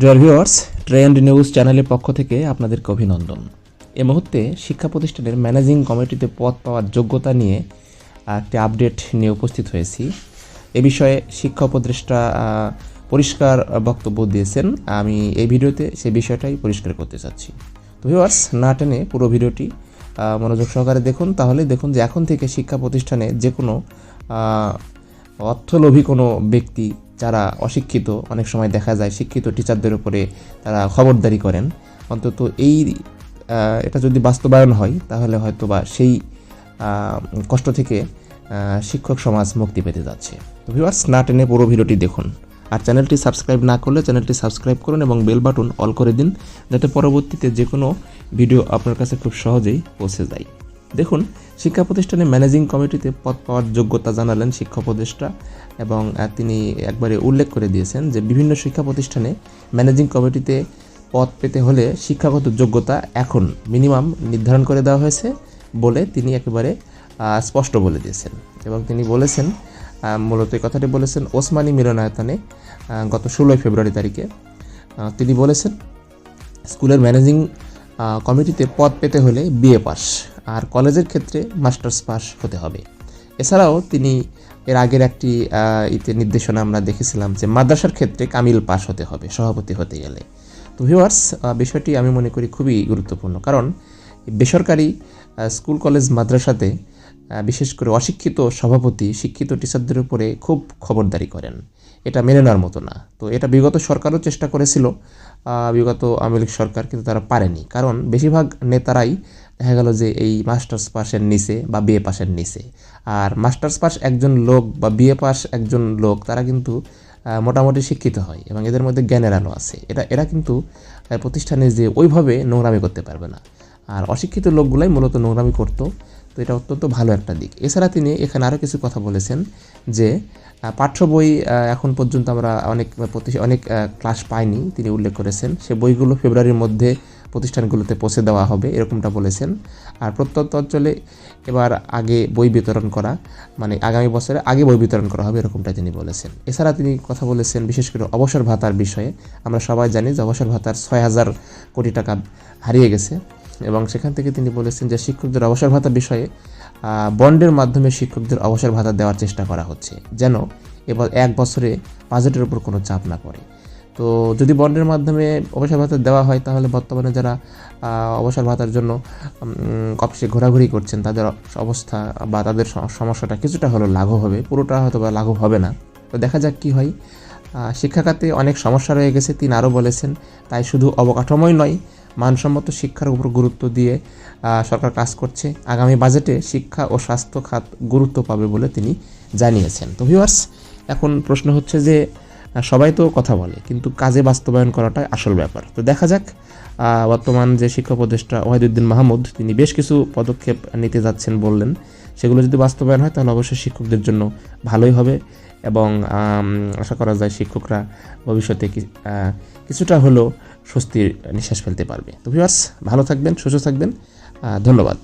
Dear viewers trend news চ্যানেলের পক্ষ থেকে আপনাদেরকে অভিনন্দন। এ মুহূর্তে শিক্ষা প্রতিষ্ঠানের ম্যানেজিং কমিটিতে পদ পাওয়ার যোগ্যতা নিয়ে একটি আপডেট নিয়ে উপস্থিত হয়েছি। এ বিষয়ে শিক্ষা উপদেষ্টা পরিষ্কার বক্তব্য দিয়েছেন। আমি এই ভিডিওতে সেই বিষয়টাই পরিষ্কার করতে চাচ্ছি। তো ভিউয়ার্স না টেনে পুরো ভিডিওটি মনোযোগ সহকারে দেখুন। তাহলে দেখুন যে এখন থেকে শিক্ষা প্রতিষ্ঠানে যে কোনো অর্থলোভী কোনো ব্যক্তি যারা অশিক্ষিত, অনেক সময় দেখা যায় শিক্ষিত টিচারদের উপরে তারা খবরদারি করেন। অন্তত এই এটা যদি বাস্তবায়ন হয়, তাহলে হয়তো বা সেই কষ্ট থেকে শিক্ষক সমাজ মুক্তি পেতে যাচ্ছে। তো ভিউয়ার্স না টেনে পুরো ভিডিওটি দেখুন। আর চ্যানেলটি সাবস্ক্রাইব না করলে চ্যানেলটি সাবস্ক্রাইব করুন এবং বেল বাটন অল করে দিন, যাতে পরবর্তীতে যে কোনো ভিডিও আপনার কাছে খুব সহজেই পৌঁছে যায়। দেখুন, শিক্ষা প্রতিষ্ঠানে ম্যানেজিং কমিটিতে পদ পাওয়ার যোগ্যতা জানালেন শিক্ষা উপদেষ্টা এবং তিনি একবারে উল্লেখ করে দিয়েছেন যে বিভিন্ন শিক্ষা প্রতিষ্ঠানে ম্যানেজিং কমিটিতে পদ পেতে হলে শিক্ষাগত যোগ্যতা এখন মিনিমাম নির্ধারণ করে দেওয়া হয়েছে বলে তিনি একেবারে স্পষ্ট বলে দিয়েছেন। এবং তিনি বলেছেন মূলত এই কথাটি বলেছেন ওসমানী মিলনায়তনে গত ষোলোই ফেব্রুয়ারি তারিখে। তিনি বলেছেন, স্কুলের ম্যানেজিং কমিটিতে পদ পেতে হলে বিএ পাস। আর কলেজের ক্ষেত্রে মাস্টার্স পাস হতে হবে। এছাড়াও তিনি এর আগের একটি ইতে নির্দেশনা আমরা দেখেছিলাম যে মাদ্রাসার ক্ষেত্রে কামিল পাস হতে হবে, সভাপতি হতে গেলে। তো ভিউয়ার্স বিষয়টি আমি মনে করি খুবই গুরুত্বপূর্ণ। কারণ বেসরকারি স্কুল, কলেজ, মাদ্রাসাতে বিশেষ করে অশিক্ষিত সভাপতি, শিক্ষিত টিচারদের উপরে খুব খবরদারি করেন। এটা মেনে নেওয়ার মতো না। তো এটা বিগত সরকারও চেষ্টা করেছিল বিগত আওয়ামী লীগ সরকার কিন্তু তারা পারেনি। কারণ বেশিরভাগ নেতারাই দেখা গেল যে এই মাস্টার্স পাসের নিচে বা বিএ পাসের নিচে। আর মাস্টার্স পাস একজন লোক বা বিএ পাস একজন লোক, তারা কিন্তু মোটামুটি শিক্ষিত হয় এবং এদের মধ্যে জ্ঞানের আলো আছে। এটা, এরা কিন্তু প্রতিষ্ঠানে যে ওইভাবে নোংরামি করতে পারবে না। আর অশিক্ষিত লোকগুলাই মূলত নোংরামি করতো এটা অত্যন্ত ভালো একটা দিক। এছাড়া তিনি এখানে আরও কিছু কথা বলেছেন যে পাঠ্য বই এখন পর্যন্ত আমরা অনেক প্রতি- অনেক ক্লাস পাইনি, তিনি উল্লেখ করেছেন। সে বইগুলো ফেব্রুয়ারির মধ্যে প্রতিষ্ঠানগুলোতে পৌঁছে দেওয়া হবে, এরকমটা বলেছেন। আর প্রত্যন্ত অঞ্চলে এবার আগে বই বিতরণ করা মানে আগামী বছরে আগে বই বিতরণ করা হবে, এরকমটা তিনি বলেছেন। এছাড়া তিনি কথা বলেছেন বিশেষ করে অবসর ভাতার বিষয়ে। আমরা সবাই জানি যে অবসর ভাতার ছয় হাজার কোটি টাকা হারিয়ে গেছে। এবং সেখান থেকে তিনি বলেছেন যে শিক্ষকদের অবসর ভাতা বিষয়ে বন্ডের মাধ্যমে শিক্ষকদের অবসর ভাতা দেওয়ার চেষ্টা করা হচ্ছে, যেন এবার এক বছরে বাজেটের উপর কোনো চাপ না পড়ে। তো যদি বন্ডের মাধ্যমে অবসর ভাতা দেওয়া হয়, তাহলে বর্তমানে যারা অবসর ভাতার জন্য অফিসে ঘোরাঘুরি করছেন, তাদের অবস্থা বা তাদের সমস্যাটা কিছুটা হলেও লাঘব হবে, পুরোটা হয়তো বা লাঘব হবে না। তো দেখা যাক কী হয়। শিক্ষাখাতে অনেক সমস্যা রয়ে গেছে, তিনি আরও বলেছেন, তাই শুধু অবকাঠামোই নয় মানসম্মত শিক্ষার উপর গুরুত্ব দিয়ে সরকার কাজ করছে। আগামী বাজেটে শিক্ষা ও স্বাস্থ্য খাত গুরুত্ব পাবে বলে তিনি জানিয়েছেন। তো ভিউয়ার্স এখন প্রশ্ন হচ্ছে যে সবাই তো কথা বলে, কিন্তু কাজে বাস্তবায়ন করাটাই আসল ব্যাপার। তো দেখা যাক বর্তমান যে শিক্ষা উপদেষ্টা ওয়াহিদুদ্দিন মাহমুদ, তিনি বেশ কিছু পদক্ষেপ নিতে যাচ্ছেন বললেন। সেগুলো যদি বাস্তবায়ন হয়, তাহলে অবশ্যই শিক্ষকদের জন্য ভালোই হবে এবং আশা করা যায় শিক্ষকরা ভবিষ্যতে কিছুটা হলেও স্বস্তির নিঃশ্বাস ফেলতে পারবে। তো ভিউয়ার্স ভালো থাকবেন, সুস্থ থাকবেন। ধন্যবাদ।